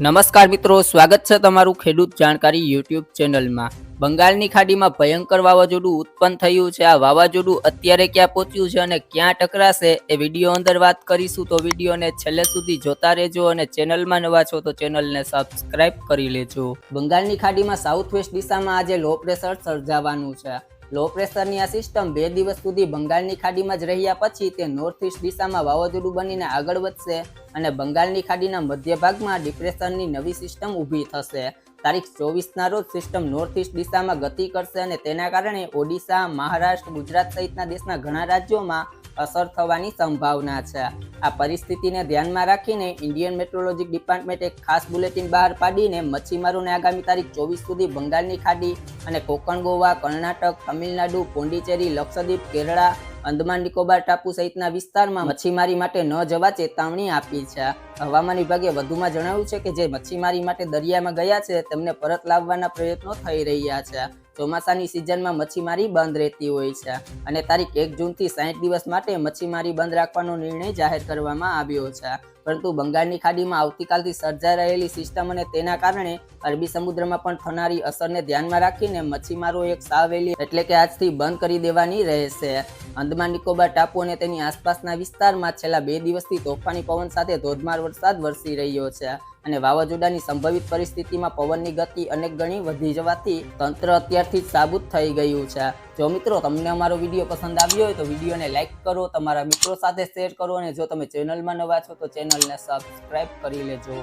નમસ્કાર મિત્રો, સ્વાગત છે તમારું ખેડૂત જાણકારી યુટ્યુબ ચેનલમાં. બંગાળની ખાડીમાં ભયંકર વાવાઝોડું ઉત્પન્ન થયું છે. આ વાવાઝોડું અત્યારે ક્યાં પહોંચ્યું છે અને ક્યાં ટકરાશે એ વીડિયો અંદર વાત કરીશું. તો વિડીયોને છેલ્લે સુધી જોતા રહેજો અને ચેનલમાં નવા છો તો ચેનલને સબસ્ક્રાઇબ કરી લેજો. બંગાળની ખાડીમાં સાઉથ વેસ્ટ દિશામાં આજે લો પ્રેશર સર્જાવાનું છે. લો પ્રેશરની આ સિસ્ટમ બે દિવસ સુધી બંગાળની ખાડીમાં જ રહ્યા પછી તે નોર્થ ઇસ્ટ દિશામાં વાવાઝોડું બનીને આગળ વધશે અને બંગાળની ખાડીના મધ્ય ભાગમાં ડિપ્રેશનની નવી સિસ્ટમ ઊભી થશે. તારીખ ચોવીસના રોજ સિસ્ટમ નોર્થ ઇસ્ટ દિશામાં ગતિ કરશે અને તેના કારણે ઓડિશા, મહારાષ્ટ્ર, ગુજરાત સહિતના દેશના ઘણા રાજ્યોમાં અસર થવાની સંભાવના છે. આ પરિસ્થિતિને ધ્યાનમાં રાખીને ઇન્ડિયન મેટ્રોલોજી ડિપાર્ટમેન્ટે એક ખાસ બુલેટિન બહાર પાડીને મચ્છીમારોને આગામી તારીખ ચોવીસ સુધી બંગાળની ખાડી અને કોકણ ગોવા, કર્ણાટક, તમિલનાડુ, પોંડિચેરી, લક્ષદ્વીપ, કેરળા, અંદમાન, નિકોબાર, ટાપુ સહિતના વિસ્તારમાં મચ્છીમારી માટે ન જવા ચેતવણી આપી છે. હવામાન વિભાગે વધુમાં જણાવ્યું છે કે જે મચ્છીમારી માટે દરિયામાં ગયા છે તેમને પરત લાવવાના પ્રયત્નો થઈ રહ્યા છે. ચોમાસાની સિઝનમાં મચ્છીમારી બંધ રહેતી હોય છે અને તારીખ એક જૂનથી સાઠ દિવસ માટે મચ્છીમારી બંધ રાખવાનો નિર્ણય જાહેર કરવામાં આવ્યો છે. પરંતુ બંગાળની ખાડીમાં આવતીકાલથી સર્જાઈ રહેલી સિસ્ટમ અને તેના કારણે અરબી સમુદ્રમાં પણ થનારી અસરને ધ્યાનમાં રાખીને મચ્છીમારો એક સાવેલી એટલે કે આજથી બંધ કરી દેવાની રહેશે. અંદમાન નિકોબાર ટાપુ અને તેની આસપાસના વિસ્તારમાં છેલ્લા બે દિવસથી તોફાની પવન સાથે ધોધમાર વરસાદ વરસી રહ્યો છે. અને વાવાઝોડાની સંભવિત પરિસ્થિતિમાં પવનની ગતિ અનેક ગણી વધી જવાથી તંત્ર અત્યારથી જ સાબુત થઈ ગયું છે. જો મિત્રો તમને અમારો વીડિયો પસંદ આવ્યો હોય તો વિડીયોને લાઇક કરો, તમારા મિત્રો સાથે શેર કરો અને જો તમે ચેનલમાં નવા છો તો ચેનલને સબસ્ક્રાઈબ કરી લેજો.